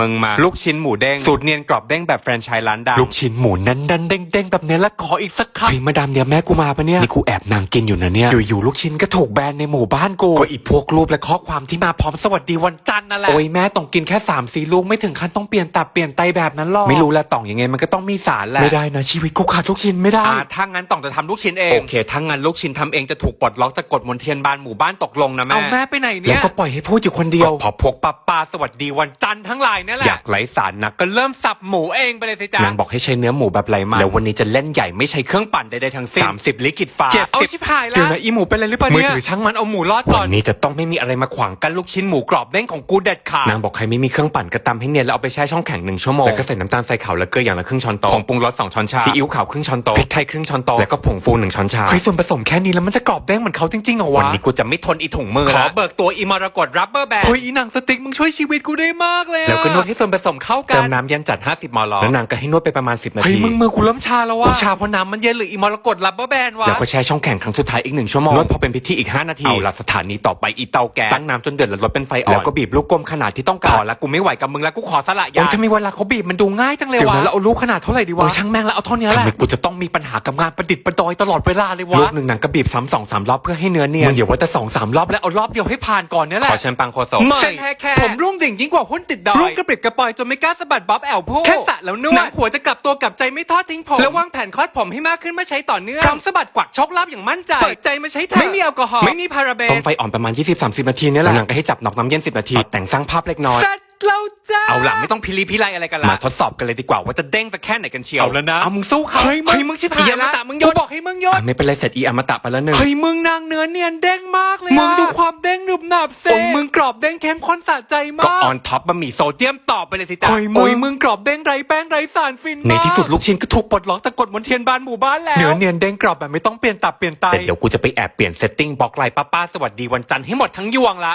มึงมา ลูกชิ้นหมูเด้งสูตรเนียนกรอบเด้งแบบแฟรนไชส์ร้านดังลูกชิ้นหมูนั้นดันเด้งเด้งๆแบบเนี้ยแล้วขออีกสักคำเฮ้ยมาดามเดียวแม่กูมาปะเนี่ยนี่กูแอบนางกินอยู่นะเนี่ยอยู่ๆลูกชิ้นก็ถูกแบนในหมู่บ้านกูก็อีพวกรูปและข้อความที่มาพร้อมสวัสดีวันจันทร์นั่นแหละโอ้ยแม่ต้องกินแค่สามสี่ลูกไม่ถึงขั้นต้องเปลี่ยนตับเปลี่ยนไตแบบนั้นหรอกไม่รู้ละต่องยังไงมันก็ต้องมีสารแหละไม่ได้นะชีวิตกูขาดลูกชิ้นไม่ได้อ่าถ้างั้นต้องจะทำลูกชิ้นเองโอเคถ้างั้นลูกชิ้นทำเองจะถูกปลดล็อกจากกฎมนเทียนบานหมู่บ้านตกลงนะแม่เอาแม่ไปไหนเนี่ยแล้วก็ปล่อยให้พูดอยู่คนเดียวก็พอพวกป้าป้าสวัสดีวันจันทร์ทั้งหลายนั่นแหละอยากไร้สารนะก็เริ่มสับหมูเองไปเลยสิจ๊ะนางบอกให้ใช้เนื้อหมูแบบไรมาแล้ววันนี้จะเล่นใหญ่ไม่ใช้เครื่องปั่นใดๆทั้งสิ้นสามสิบลิกิตฟ้าเจ็บเอาสิบชิบหายแล้เดี๋ยววนะอีหมูเป็นอะไรหรือเปล่ามือเนี่ยถือช่างมันเอาหมูรอดก่วัอนนนี้จะต้องไม่มีอะไรมาขวางกันลูกชิ้นหมูกรอบเด้งของกูเด็ดขาดนางบอกใครไม่มีเครื่องปั่นก็ตำให้เนียนแล้วเอาไปแช่ช่องแข็งหนึ่งชั่วโมงแล้วก็ใส่น้ำตาลใส่ขาวและเกลืออย่างละครึ่งช้อนโต๊ะผงปรุงรสสองช้อนชาซีอิ๊วขาวครึ่งช้อนโต๊ะพริกไทยครึ่งช้อนโต๊ะแล้วก็ผงฟูหนึ่งช้อนชาเฮ้ยส่วนผสมแค่นี้แล้วมันจะกรอบเด้งเหมือนเขาจริงๆเหรอวันวะนี้กูจะไม่ทนอีถุงมือขอละเบิกตัวอีมรกตรับเบอร์แบนเฮ้ยอีหนังสติ๊กมึงช่วยชีวิตกูได้มากเลยอะแล้วก็นวดให้ส่วนผสมเข้ากัเตินมน้ำเย็นจัด 50 มลแล้วนางก็ให้นวดไปประมาณ 10 นาเฮ้ยทีมึงมือกูเริ่มชาแล้วกูวะชาเพราะน้ำมันเย็นหรืออีมรกตรับเบอร์แบนวะแล้วก็แช่ช่องแข็งครั้งสุดท้ายอีกหนึ่งชั่วโมงนวดพอเป็นพิธีอีก 5 นาทีเอาละสถานีต่อไปอีเตาแก๊สตั้งน้ำจนเดือดแล้วลดเป็นไฟอ่อนแล้แล้ววก็ก็บีบลูกกลมขนาดที่ต้องขการอละกูไม่ไหวกับมึงแล้วกูขอสละโอ้ยายทำไมเวลาเขาบีบมันดูง่ายจังเลยเดี๋ยววะนะแล้วเอาลูกขนาดเท่าไหร่ดีเอวะอช่างแม่งแล้วเอาเท่านี้แหทำละไมกูจะต้องมีปัญหากับงานประดิษฐ์ประดอยตลอดเวลาเลยวะลูกหนึ่งนางก็บีบซ้ำสองสามรอบเพื่อให้เนื้อเนียนมึงอย่าว่าแต่สองสามรอบแล้วเอารอบเดียวให้ผ่านก่อนเนี่ยแหขละอเชิญปังโคโซไม่เส้นแท้แค่ผมรุ่งดิ่งยิ่งกว่าหุ้นติดดอยรุ่งกระปริดกระปอยจนไม่กล้าสะบัดบ๊อบแอลพูแค่สระแล้วนวดหนังหัวจะกลับตัวกลับใจไม่ทอดทิ้งผมแล้ววางแผนคลอดผมให้มากขึ้นเมื่อใช้ต่อเนื่องพร้อมสะบัดกวักชกลับอย่างมั่นใจเปิดใจมาใช้เถอะไม่มีแอลกอฮอล์ไม่มีพาราเบนต้มไฟอ่อนประมาณ 20-30 นาทีเนี่ยแหละแล้วนางก็ให้จับนอกน้ำเย็น 10 นาทีแต่งสร้างภาพเล็กน้อยเสร็จแล้วจ้าเอาล่ะไม่ต้องพิลีพิไลอะไรกันละมาทดสอบกันเลยดีกว่าว่าจะจะเด้งสักแค่ไหนกันเชียว เอาแล้วนะ เอามึงสู้เขาเฮ้ยมึงมึงชิบหายอีอมละตะมึงมึงยยกกบอกให้มึงยกอะไม่เป็นไรเสร็จอีอมตะไปแล้วหนึ่งเฮ้ยมึงนางเนื้อเนียนเด้งมากเลยมึงดูความเด้งหนึ บหนับเซ่โอ้ยมึมึงงกรอบเด้งเข้มข้นสะใจมากก็ออนท็อปบะหมี่โซเดียมต่อไปเลยสิจ๊ะเฮ้ยมึงโอ้ยมึงกรอบเด้งไรแป้งไรสารฟินในมากที่สุดลูกชิ้นก็ถูกปลดล็อกตะกดมนเทียนบานหมู่บ้านแล้ว เนื้อเนียนเด้งกรอบแบบไม่ต้องเปลี่ยนตับเปลี่ยนไต แต่เดี๋ยวกูจะไปแอบเปลี่ยนเซตติ้งบล็อกไลน์ป้าป้าสวัสดีวันจันทร์ให้หมดทั้งยวงละ